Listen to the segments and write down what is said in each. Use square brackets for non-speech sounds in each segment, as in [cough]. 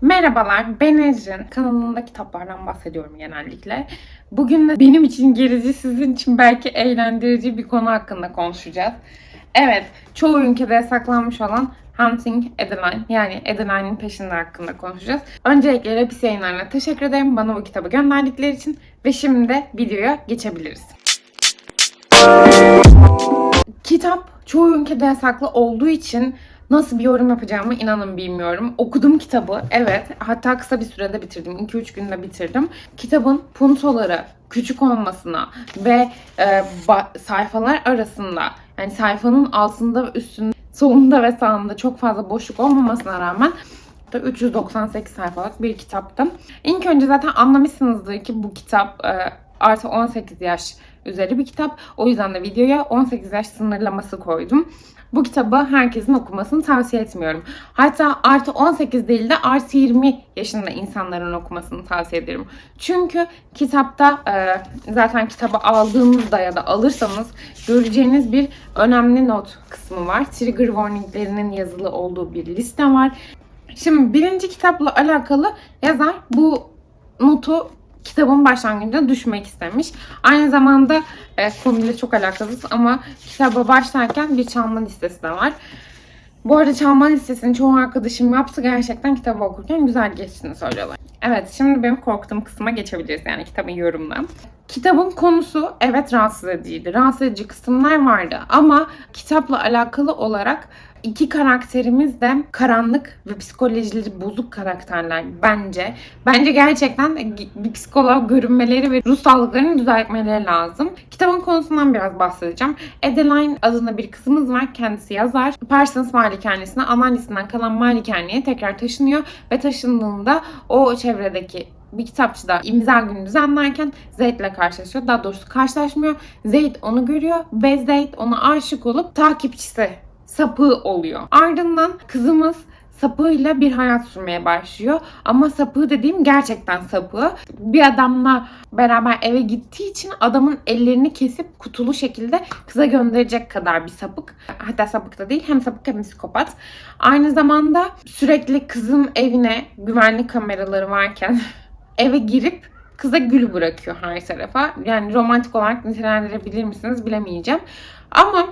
Merhabalar, ben Ecrin. Kanalımda kitaplardan bahsediyorum genellikle. Bugün de benim için gerici, sizin için belki eğlendirici bir konu hakkında konuşacağız. Evet, çoğu ülkede yasaklanmış olan Hunting Adeline yani Adeline'in peşinde hakkında konuşacağız. Öncelikle Rapis yayınlarına teşekkür ederim bana bu kitabı gönderdikleri için ve şimdi de videoya geçebiliriz. Kitap çoğu ülkede yasaklı olduğu için nasıl bir yorum yapacağımı inanın bilmiyorum. Okudum kitabı, evet. Hatta kısa bir sürede bitirdim. 2-3 günde bitirdim. Kitabın puntoları küçük olmasına ve e, sayfalar arasında yani sayfanın altında ve üstünde, solunda ve sağında çok fazla boşluk olmamasına rağmen da 398 sayfalık bir kitaptı. İlk önce zaten anlamışsınızdır ki bu kitap e, artı 18 yaş üzeri bir kitap. O yüzden de videoya 18 yaş sınırlaması koydum. Bu kitabı herkesin okumasını tavsiye etmiyorum. Hatta artı 18 değil de artı 20 yaşında insanların okumasını tavsiye ederim. Çünkü kitapta e, zaten kitabı aldığınızda ya da alırsanız göreceğiniz bir önemli not kısmı var. Trigger warninglerinin yazılı olduğu bir liste var. Şimdi birinci kitapla alakalı yazar bu notu kitabın başlangıcında düşmek istemiş. Aynı zamanda e, konuyla çok alakasız ama kitaba başlarken bir çalma listesi de var. Bu arada çalma listesini çoğu arkadaşım yaptı. Gerçekten kitabı okurken güzel geçtiğini söylüyorlar. Evet şimdi benim korktuğum kısma geçebiliriz. Yani kitabın yorumuna. Kitabın konusu evet rahatsız ediciydi. Rahatsız edici kısımlar vardı. Ama kitapla alakalı olarak iki karakterimiz de karanlık ve psikolojileri bozuk karakterler bence. Bence gerçekten bir psikolog görünmeleri ve ruh sağlıklarını düzeltmeleri lazım. Kitabın konusundan biraz bahsedeceğim. Adeline adında bir kızımız var. Kendisi yazar. Parsons malikanesine anneannesinden kalan malikaneye tekrar taşınıyor ve taşındığında o çevredeki bir kitapçıda imza günü düzenlerken Zeyd ile karşılaşıyor. Daha doğrusu karşılaşmıyor. Zeyd onu görüyor ve Zeyd ona aşık olup takipçisi sapığı oluyor. Ardından kızımız sapığıyla bir hayat sürmeye başlıyor. Ama sapığı dediğim gerçekten sapığı. Bir adamla beraber eve gittiği için adamın ellerini kesip kutulu şekilde kıza gönderecek kadar bir sapık. Hatta sapık da değil hem sapık hem psikopat. Aynı zamanda sürekli kızın evine güvenlik kameraları varken [laughs] eve girip kıza gül bırakıyor her tarafa. Yani romantik olarak nitelendirebilir misiniz bilemeyeceğim. Ama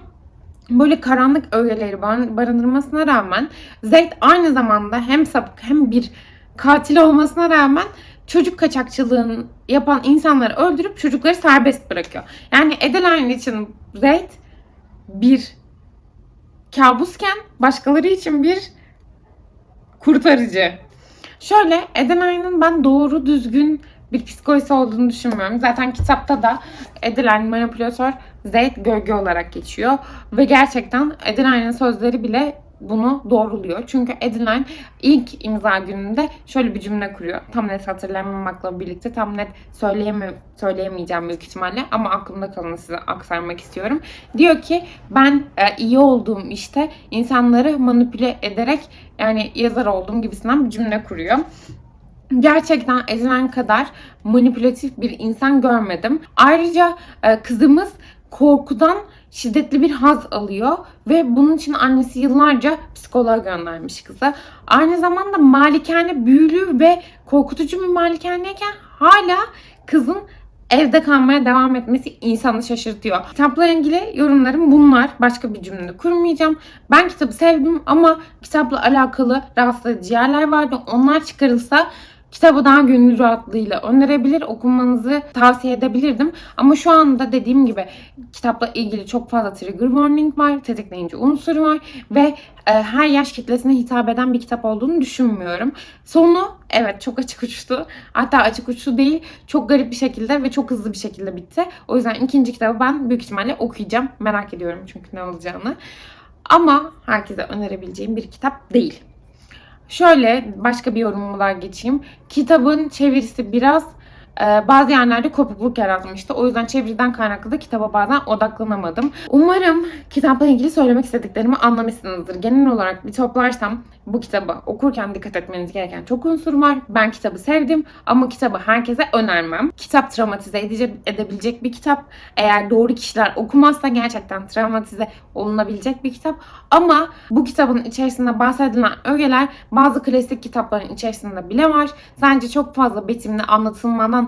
böyle karanlık öğeleri barındırmasına rağmen Zeyd aynı zamanda hem sapık hem bir katil olmasına rağmen çocuk kaçakçılığını yapan insanları öldürüp çocukları serbest bırakıyor. Yani Adeline için Zeyd bir kabusken başkaları için bir kurtarıcı. Şöyle Adeline'ın ben doğru düzgün bir psikolojisi olduğunu düşünmüyorum. Zaten kitapta da Adeline manipülatör Zeyd gölge olarak geçiyor. Ve gerçekten Adeline'ın sözleri bile bunu doğruluyor. Çünkü Adeline ilk imza gününde şöyle bir cümle kuruyor. Tam net hatırlamamakla birlikte tam net söyleyeme, söyleyemeyeceğim büyük ihtimalle ama aklımda kalanı size aktarmak istiyorum. Diyor ki ben e, iyi olduğum işte insanları manipüle ederek yani yazar olduğum gibisinden bir cümle kuruyor gerçekten ezilen kadar manipülatif bir insan görmedim. Ayrıca e, kızımız korkudan şiddetli bir haz alıyor ve bunun için annesi yıllarca psikoloğa göndermiş kızı. Aynı zamanda malikane büyülü ve korkutucu bir malikaneyken hala kızın evde kalmaya devam etmesi insanı şaşırtıyor. Kitapla ilgili yorumlarım bunlar. Başka bir cümle kurmayacağım. Ben kitabı sevdim ama kitapla alakalı rahatsız edici yerler vardı. Onlar çıkarılsa kitabı daha gönül rahatlığıyla önerebilir, okunmanızı tavsiye edebilirdim. Ama şu anda dediğim gibi kitapla ilgili çok fazla trigger warning var, tetikleyici unsur var ve e, her yaş kitlesine hitap eden bir kitap olduğunu düşünmüyorum. Sonu evet çok açık uçtu. Hatta açık uçtu değil, çok garip bir şekilde ve çok hızlı bir şekilde bitti. O yüzden ikinci kitabı ben büyük ihtimalle okuyacağım. Merak ediyorum çünkü ne olacağını. Ama herkese önerebileceğim bir kitap değil. Şöyle başka bir yorumlar geçeyim. Kitabın çevirisi biraz bazı yerlerde kopukluk yaratmıştı. O yüzden çeviriden kaynaklı da kitaba bazen odaklanamadım. Umarım kitapla ilgili söylemek istediklerimi anlamışsınızdır. Genel olarak bir toplarsam bu kitabı okurken dikkat etmeniz gereken çok unsur var. Ben kitabı sevdim ama kitabı herkese önermem. Kitap travmatize edici, edebilecek bir kitap. Eğer doğru kişiler okumazsa gerçekten travmatize olunabilecek bir kitap. Ama bu kitabın içerisinde bahsedilen ögeler bazı klasik kitapların içerisinde bile var. Sence çok fazla betimli anlatılmadan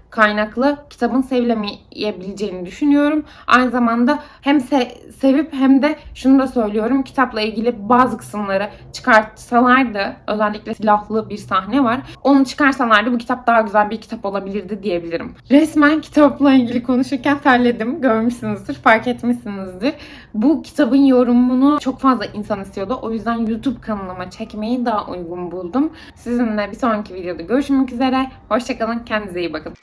kaynaklı kitabın sevilemeyebileceğini düşünüyorum. Aynı zamanda hem se- sevip hem de şunu da söylüyorum. Kitapla ilgili bazı kısımları çıkartsalardı özellikle silahlı bir sahne var. Onu çıkarsalardı bu kitap daha güzel bir kitap olabilirdi diyebilirim. Resmen kitapla ilgili konuşurken terledim. Görmüşsünüzdür, fark etmişsinizdir. Bu kitabın yorumunu çok fazla insan istiyordu. O yüzden YouTube kanalıma çekmeyi daha uygun buldum. Sizinle bir sonraki videoda görüşmek üzere. Hoşçakalın, kendinize iyi bakın.